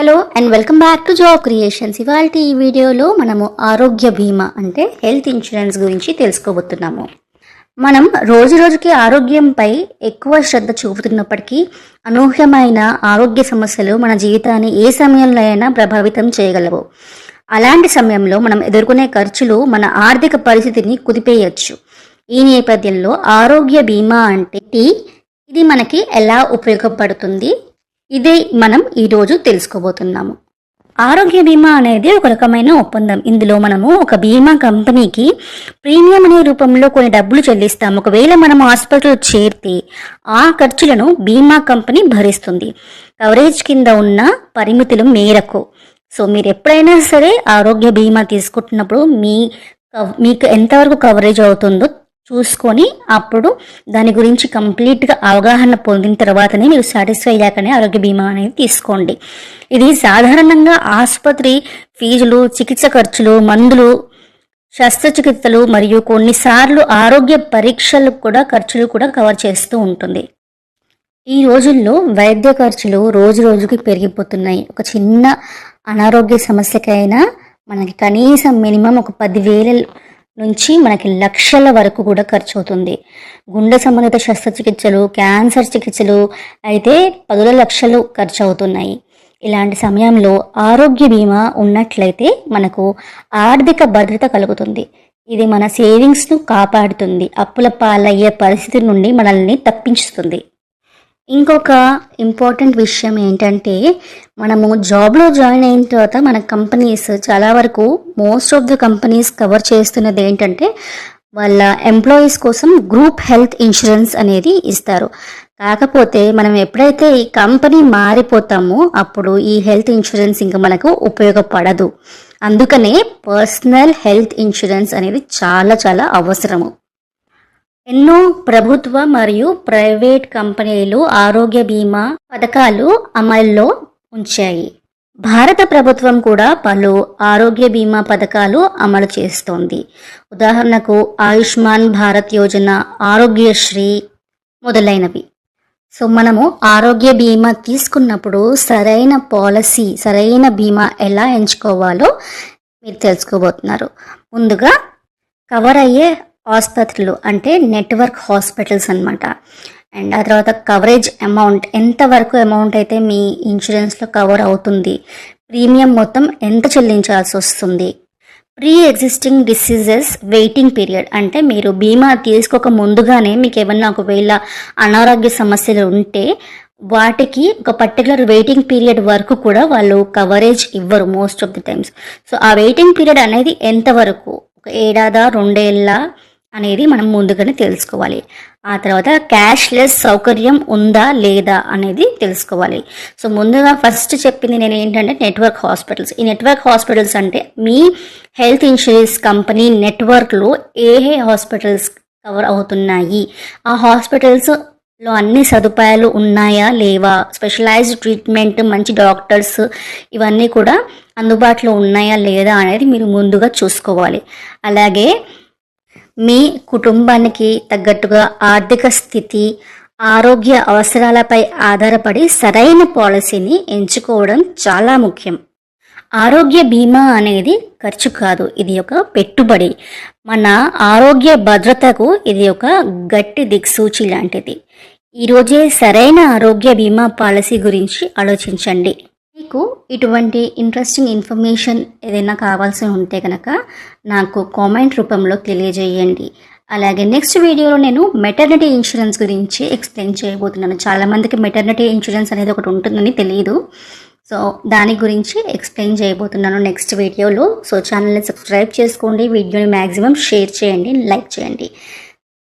Hello and welcome back to Job Creations ఇవాళ ఈ వీడియోలో మనము ఆరోగ్య బీమా అంటే హెల్త్ ఇన్సూరెన్స్ గురించి తెలుసుకోబోతున్నాము. మనం రోజు రోజుకి ఆరోగ్యంపై ఎక్కువ శ్రద్ధ చూపుతున్నప్పటికీ అనూహ్యమైన ఆరోగ్య సమస్యలు మన జీవితాన్ని ఏ సమయంలో అయినా ప్రభావితం చేయగలవు. అలాంటి సమయంలో మనం ఎదుర్కొనే ఖర్చులు మన ఆర్థిక పరిస్థితిని కుదిపేయచ్చు. ఈ నేపథ్యంలో ఆరోగ్య బీమా అంటే ఇది మనకి ఎలా ఉపయోగపడుతుంది? ఇదే మనం ఈరోజు తెలుసుకోబోతున్నాము. ఆరోగ్య బీమా అనేది ఒక రకమైన ఒప్పందం. ఇందులో మనము ఒక బీమా కంపెనీకి ప్రీమియం అనే రూపంలో కొన్ని డబ్బులు చెల్లిస్తాము. ఒకవేళ మనం హాస్పిటల్ చేరితే ఆ ఖర్చులను బీమా కంపెనీ భరిస్తుంది. కవరేజ్ కింద ఉన్న పరిమితుల మేరకు. సో మీరు ఎప్పుడైనా సరే ఆరోగ్య బీమా తీసుకుంటున్నప్పుడు మీ మీకు ఎంతవరకు కవరేజ్ అవుతుందో చూసుకొని అప్పుడు దాని గురించి కంప్లీట్గా అవగాహన పొందిన తర్వాతనే మీరు సాటిస్ఫై అయ్యాకనే ఆరోగ్య బీమా అనేది తీసుకోండి. ఇది సాధారణంగా ఆసుపత్రి ఫీజులు చికిత్స ఖర్చులు మందులు శస్త్రచికిత్సలు మరియు కొన్నిసార్లు ఆరోగ్య పరీక్షలు కూడా ఖర్చులు కూడా కవర్ చేస్తూ ఉంటుంది. ఈ రోజుల్లో వైద్య ఖర్చులు రోజు రోజుకి పెరిగిపోతున్నాయి. ఒక చిన్న అనారోగ్య సమస్యకైనా మనకి కనీసం మినిమం ఒక పదివేల నుంచి మనకి లక్షల వరకు కూడా ఖర్చు అవుతుంది గుండె సంబంధిత శస్త్రచికిత్సలు క్యాన్సర్ చికిత్సలు అయితే పదుల లక్షలు ఖర్చు అవుతున్నాయి ఇలాంటి సమయంలో ఆరోగ్య బీమా ఉన్నట్లయితే మనకు ఆర్థిక భద్రత కలుగుతుంది. ఇది మన సేవింగ్స్ను కాపాడుతుంది. అప్పుల పాలయ్యే పరిస్థితి నుండి మనల్ని తప్పించుతుంది. ఇంకొక ఇంపార్టెంట్ విషయం ఏంటంటే మనము జాబ్లో జాయిన్ అయిన తర్వాత మన కంపెనీస్ చాలా వరకు most of the companies cover చేస్తున్నది ఏంటంటే వాళ్ళ ఎంప్లాయీస్ కోసం గ్రూప్ హెల్త్ ఇన్సూరెన్స్ అనేది ఇస్తారు. కాకపోతే మనం ఎప్పుడైతే ఈ కంపెనీ మారిపోతామో అప్పుడు ఈ హెల్త్ ఇన్సూరెన్స్ ఇంకా మనకు ఉపయోగపడదు. అందుకనే పర్సనల్ హెల్త్ ఇన్సూరెన్స్ అనేది చాలా చాలా అవసరము. ఎన్నో ప్రభుత్వ మరియు ప్రైవేట్ కంపెనీలు ఆరోగ్య బీమా పథకాలు అమల్లో ఉంచాయి. భారత ప్రభుత్వం కూడా పలు ఆరోగ్య బీమా పథకాలు అమలు చేస్తోంది. ఉదాహరణకు ఆయుష్మాన్ భారత్ యోజన ఆరోగ్యశ్రీ మొదలైనవి. సో మనము ఆరోగ్య బీమా తీసుకున్నప్పుడు సరైన పాలసీ సరైన బీమా ఎలా ఎంచుకోవాలో మీరు తెలుసుకోబోతున్నారు. ముందుగా కవర్ అయ్యే ఆసుపత్రులు అంటే నెట్వర్క్ హాస్పిటల్స్ అన్నమాట. అండ్ ఆ తర్వాత కవరేజ్ అమౌంట్ ఎంత వరకు అమౌంట్ అయితే మీ ఇన్సూరెన్స్లో కవర్ అవుతుంది ప్రీమియం మొత్తం ఎంత చెల్లించాల్సి వస్తుంది pre existing diseases waiting period అంటే మీరు బీమా తీసుకోక ముందుగానే మీకు ఏమన్నా ఒకవేళ అనారోగ్య సమస్యలు ఉంటే వాటికి ఒక పర్టికులర్ వెయిటింగ్ పీరియడ్ వరకు కూడా వాళ్ళు కవరేజ్ ఇవ్వరు most of the times so ఆ వెయిటింగ్ పీరియడ్ అనేది ఎంతవరకు ఒక ఏడాదా రెండేళ్ళ? అనేది మనం ముందుగానే తెలుసుకోవాలి. ఆ తర్వాత క్యాష్లెస్ సౌకర్యం ఉందా లేదా అనేది తెలుసుకోవాలి. సో ముందుగా ఫస్ట్ చెప్పింది నేను ఏంటంటే నెట్వర్క్ హాస్పిటల్స్ ఈ నెట్వర్క్ హాస్పిటల్స్ అంటే మీ హెల్త్ ఇన్సూరెన్స్ కంపెనీ నెట్వర్క్లో ఏ ఏ హాస్పిటల్స్ కవర్ అవుతున్నాయి? ఆ హాస్పిటల్స్లో అన్ని సదుపాయాలు ఉన్నాయా లేవా? స్పెషలైజ్డ్ ట్రీట్మెంట్ మంచి డాక్టర్స్ ఇవన్నీ కూడా అందుబాటులో ఉన్నాయా లేదా అనేది మీరు ముందుగా చూసుకోవాలి. అలాగే మీ కుటుంబానికి తగ్గట్టుగా ఆర్థిక స్థితి ఆరోగ్య అవసరాలపై ఆధారపడి సరైన పాలసీని ఎంచుకోవడం చాలా ముఖ్యం. ఆరోగ్య బీమా అనేది ఖర్చు కాదు ఇది ఒక పెట్టుబడి. మన ఆరోగ్య భద్రతకు ఇది ఒక గట్టి దిక్సూచి లాంటిది. ఈరోజే సరైన ఆరోగ్య బీమా పాలసీ గురించి ఆలోచించండి. మీకు ఇటువంటి ఇంట్రెస్టింగ్ ఇన్ఫర్మేషన్ ఏదైనా కావాల్సి ఉంటే కనుక నాకు కామెంట్ రూపంలో తెలియజేయండి. అలాగే నెక్స్ట్ వీడియోలో నేను మెటర్నిటీ ఇన్సూరెన్స్ గురించి ఎక్స్ప్లెయిన్ చేయబోతున్నాను. చాలామందికి మెటర్నిటీ ఇన్సూరెన్స్ అనేది ఒకటి ఉంటుందని తెలియదు సో దాని గురించి ఎక్స్ప్లెయిన్ చేయబోతున్నాను నెక్స్ట్ వీడియోలో సో ఛానల్ని సబ్స్క్రైబ్ చేసుకోండి. వీడియోని మ్యాక్సిమం షేర్ చేయండి లైక్ చేయండి.